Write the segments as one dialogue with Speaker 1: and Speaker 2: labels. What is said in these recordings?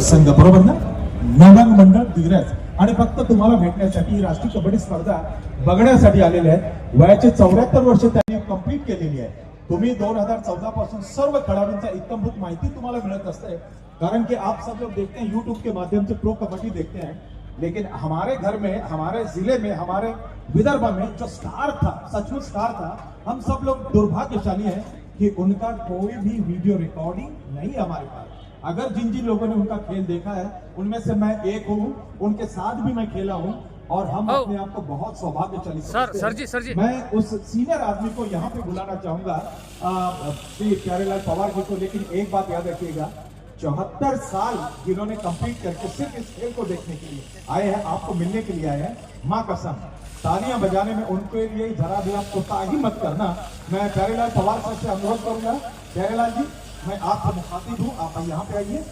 Speaker 1: संघ बरोबर ना? नवरंग मंडळ दिग्रज. आणि फक्त तुम्हाला भेटण्यासाठी ही राष्ट्रीय कबड्डी स्पर्धा बघण्यासाठी आलेले आहेत वयाचे चौऱ्याहत्तर वर्ष त्यांनी कंप्लीट केलेली आहे. तुम्ही दोन हजार चौदा पासून सर्व खेळाडूंचा इत्तमभूत माहिती तुम्हाला मिळत असते. कारण कि आप सब लोग देखते हैं यूट्यूब के माध्यम से प्रो कबड्डी देखते हैं. लेकिन हमारे घर में हमारे जिले में हमारे विदर्भ में जो स्टार था सचमुच स्टार था हम सब लोग दुर्भाग्यशाली हैं कि उनका कोई भी वीडियो रिकॉर्डिंग नहीं हमारे पास। अगर जिन जिन लोगों ने उनका खेल देखा है उनमें से मैं एक हूँ उनके साथ भी मैं खेला हूँ और हम। अपने आप को बहुत सौभाग्यशाली
Speaker 2: sir, sir ji, sir ji.
Speaker 1: मैं उस सीनियर आदमी को यहाँ पे बुलाना चाहूँगा श्री प्यारेलाल पवार जी को लेकिन एक बात याद रखिएगा चौहत्तर साल जिन्होंने कंप्लीट करके सिर्फ़ इस खेल को देखने के लिए आए हैं आपको मिलने के लिए आए हैं माँ कसम तालियाँ बजाने में उनके लिए जरा भी आप कोताही मत करना मैं प्यारेलाल पवार सर से अनुरोध करूँगा प्यारेलाल जी मैं आपका मुखातिब हूँ, आप यहाँ पे आइए।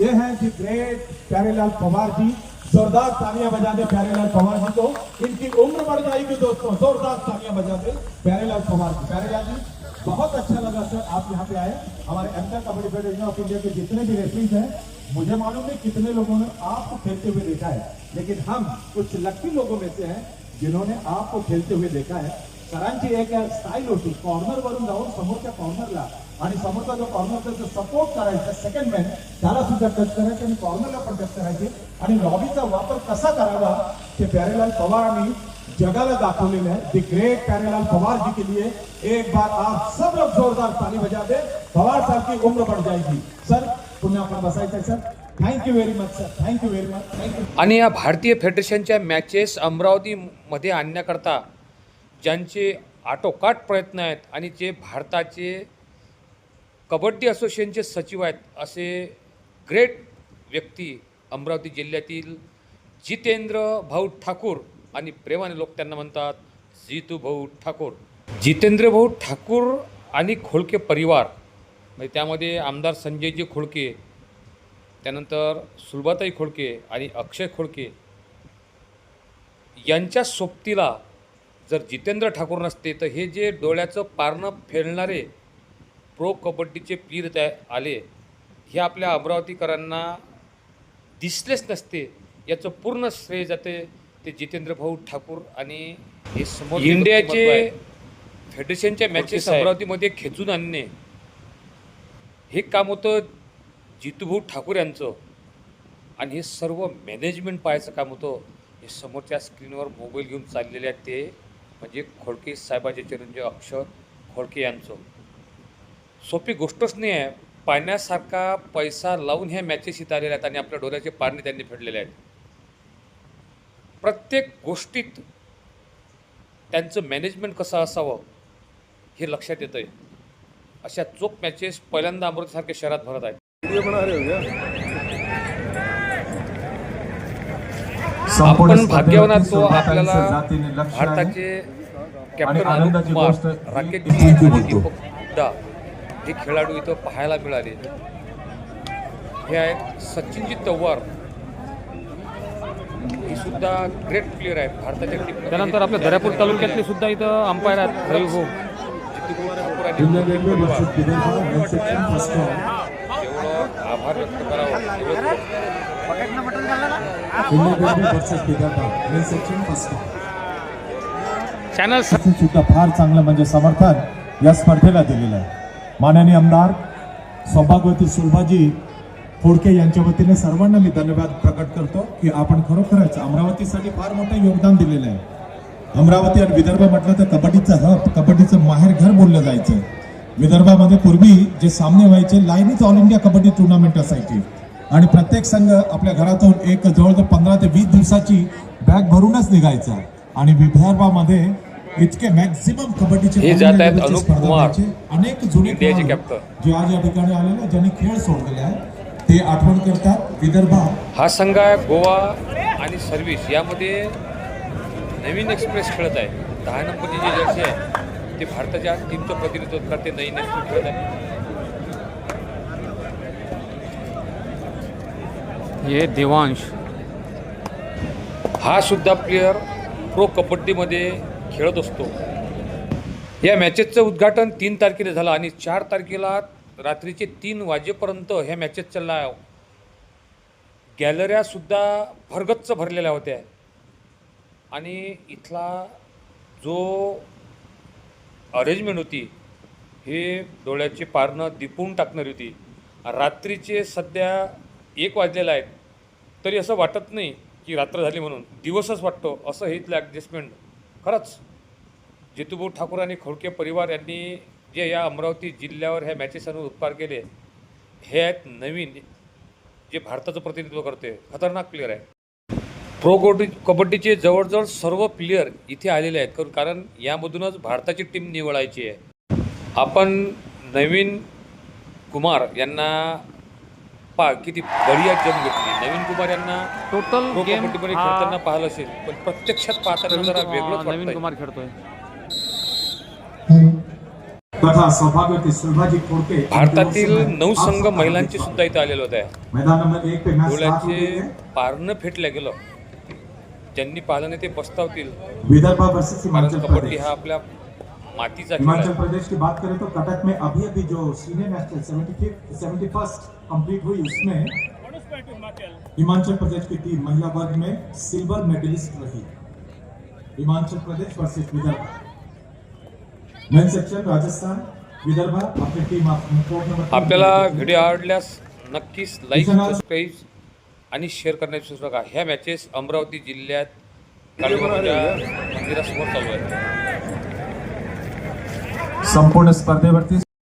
Speaker 1: ये हैं दी ग्रेट प्यारेलाल पवार जी। जोरदार तालियाँ बजा दे प्यारेलाल पवार जी को। इनकी उम्र बढ़ जाएगी दोस्तों, जोरदार तालियाँ बजा दे प्यारेलाल पवार जी। प्यारेलाल जी, बहुत अच्छा लगा सर, आप यहाँ पे आए। हमारे एमका कबड्डी फेडरेशन ऑफ़ इंडिया के जितने भी रेफरीज हैं, मुझे मालूम है कितने लोगों ने आपको खेलते हुए देखा है। लेकिन हम कुछ लकी लोगों में से हैं, जिन्होंने आपको खेलते हुए देखा है। सरांची एक स्टाईल होती. कॉर्नर वरून जाऊन समोरच्या कॉर्नरला आणि समोरचा जो कॉर्नरचा जो सपोर्ट करायचा सेकंड मॅन त्याला सुद्धा टच करायचे आणि कॉर्नरला पण टच करायचे. आणि लॉबीचा वापर कसा करावा ते प्यारेलाल पवारांनी जगाला दाखवलेलं आहे. दी ग्रेट प्यारेलाल पवार जी के लिए एक बार आप सब लोग जोरदार ताली बजा दे पवार साहब की उम्र बढ़ जाएगी सर पुन्हा आपण बसायचं आहे sir thank you very much sir thank you very much thank you
Speaker 2: आणि या भारतीय फेडरेशनच्या मॅचेस अमरावतीमध्ये आणण्याकरता ज्यांचे आटोकाट प्रयत्न आहेत आणि जे भारताचे कबड्डी असोसिएशनचे सचिव आहेत असे ग्रेट व्यक्ती अमरावती जिल्ह्यातील जितेंद्र भाऊ ठाकूर आणि प्रेमाने लोक त्यांना म्हणतात जितू भाऊ ठाकूर. जितेंद्र भाऊ ठाकूर आणि खोळके परिवार म्हणजे त्यामध्ये आमदार संजयजी खोळके त्यानंतर सुलभाताई खोळके आणि अक्षय खोळके यांच्या सोबतीला जर जितेंद्र ठाकूर नसते तर हे जे डोळ्याचं पारणं फेलणारे प्रो कबड्डीचे पीर त्या आले हे आपल्या अमरावतीकरांना दिसलेच नसते. याचं पूर्ण श्रेय जाते ते जितेंद्र भाऊ ठाकूर आणि हे समोर इंडियाचे फेडरेशनच्या मॅचेस अमरावतीमध्ये खेचून आणणे. हे काम होतं जितूभाऊ ठाकूर यांचं. आणि हे सर्व मॅनेजमेंट पाहायचं काम होतं. हे समोरच्या स्क्रीनवर मोबाईल घेऊन चाललेले आहेत ते. म्हणजे खोडके साहेबाचे चिरंजीव अक्षर खोडके यांचं. सोपी गोष्टच नाही आहे. पाण्यासारखा पैसा लावून ह्या मॅचेस इथं आलेल्या आहेत आणि आपल्या डोळ्याचे पारणे त्यांनी फेडलेले आहेत. प्रत्येक गोष्टीत त्यांचं मॅनेजमेंट कसं असावं हे लक्षात येतं आहे अशा चोख मॅचेस पहिल्यांदा अमरावतीसारख्या शहरात भरत आहेत
Speaker 3: वीडियो बना रहे हो क्या
Speaker 1: संपूर्ण
Speaker 2: आपण भाग्यवान आहोत तो
Speaker 1: स्पर्धेवरती
Speaker 2: आपल्याला
Speaker 1: आहे.
Speaker 2: भारताचे कॅप्टन
Speaker 1: आनंदाची
Speaker 2: कुमार राकेश हे खेळाडू इथं पाहायला मिळाले. हे आहेत सचिनजी तव्वार ही सुद्धा ग्रेट प्लेअर आहे. भारताच्या टीम
Speaker 4: त्यानंतर आपल्या दर्यापूर तालुक्यातले सुद्धा इथं अंपायर आहेत. रवी भाऊ.
Speaker 2: आभार व्यक्त करावं.
Speaker 4: चॅनल
Speaker 1: सुद्धा फार चांगलं म्हणजे समर्थन या स्पर्धेला दिलेलं आहे. माननीय आमदार सौभाग्यवती सुलभाजी फोडके यांच्या वतीने सर्वांना मी धन्यवाद प्रकट करतो की आपण खरोखरच अमरावतीसाठी फार मोठं योगदान दिलेलं आहे. अमरावती आणि विदर्भ म्हटलं तर कबड्डीचं हब कबड्डीचं माहेर घर बोललं जायचं. विदर्भामध्ये पूर्वी जे सामने व्हायचे लाईनीच ऑल इंडिया कबड्डी टुर्नामेंट असायची. आणि प्रत्येक संघ आपल्या घरातून एक जवळजवळ पंधरा ते वीस दिवसाची बॅग भरूनच निघायचा. आणि विदर्भामध्ये इतके मॅक्झिमम कबड्डीचे
Speaker 2: आहेत.
Speaker 1: अनेक जुने. जे आज या ठिकाणी आलेले ज्यांनी खेळ सोडलेले आहे ते आठवण करतात. विदर्भात
Speaker 2: हा संघ आहे गोवा आणि सर्व्हिस यामध्ये नवीन एक्सप्रेस खेळत आहे. दहा नंबरची जी जर्सी आहे ते भारताच्या टीमचं प्रतिनिधित्व करते नवीन एक्सप्रेस खेळत आहे.
Speaker 4: हे देवांश.
Speaker 2: हा सुद्धा प्लेयर प्रो कबड्डीमध्ये खेळत असतो. या मॅचेसचं उद्घाटन तीन तारखेला झालं आणि चार तारखेला रात्रीचे तीन वाजेपर्यंत ह्या मॅचेस चालला गॅलऱ्यासुद्धा भरगच्च भरलेल्या होत्या. आणि इथला जो अरेंजमेंट होती हे डोळ्याचे पारणं दिपून टाकणारी होती. रात्रीचे सध्या एक वाजलेला आहे. तरी असं वाटत नाही की रात्र झाली म्हणून. दिवसच वाटतो असं हे इथलं ॲडजस्टमेंट खरंच जितूभाऊ ठाकूर आणि खोडके परिवार यांनी जे या अमरावती जिल्ह्यावर ह्या मॅचेस आणून उपकार केले हे आहेत नवीन जे भारताचं प्रतिनिधित्व करते. खतरनाक प्लेअर आहे प्रो कबड्डी कबड्डीचे जवळजवळ सर्व प्लेयर इथे आलेले आहेत. कारण कारण यामधूनच भारताची टीम निवडायची आहे. आपण नवीन कुमार यांना पा किती बढिया जम घेतली नवीन कुमार यांना
Speaker 4: टोटल गेम हा
Speaker 2: खेळताना पाहिलं असेल पण प्रत्यक्षात पाहताना जरा वेगळंच
Speaker 4: नवीन कुमार खेळतोय.
Speaker 1: तथा
Speaker 2: भारतातील नऊ संघ महिलांचे सुद्धा इथे आलेले होते.
Speaker 1: मैदान नंबर एक पे मैच स्टार्ट हो गई
Speaker 2: डोळ्याचे
Speaker 1: है
Speaker 2: पारणं फेटलं गेलं. ज्यांनी पाहिलं नाही ते पस्तावतील.
Speaker 1: विदर्भ
Speaker 2: कबड्डी हा आपल्या मातीचा
Speaker 1: हिमाचल प्रदेश की बात करें तो कटक में अभी अभी जो senior national seventy seventy first complete हुई उसमें हिमाचल प्रदेश की टीम महिला वर्ग में सिल्वर मेडलिस्ट रही। Himachal Pradesh versus Vidarbha. Men section Rajasthan Vidarbha अपनी टीम
Speaker 2: आपल्याला व्हिडिओ आवडल्यास नक्कीच लाईक सबस्क्राईब आणि शेअर करण्याची विसरू नका. ह्या मॅचेस अमरावती जिल्ह्यात काळूबाबाच्या मंदिरासमोर चालू आहेत
Speaker 1: संपूर्ण स्पर्धेवरती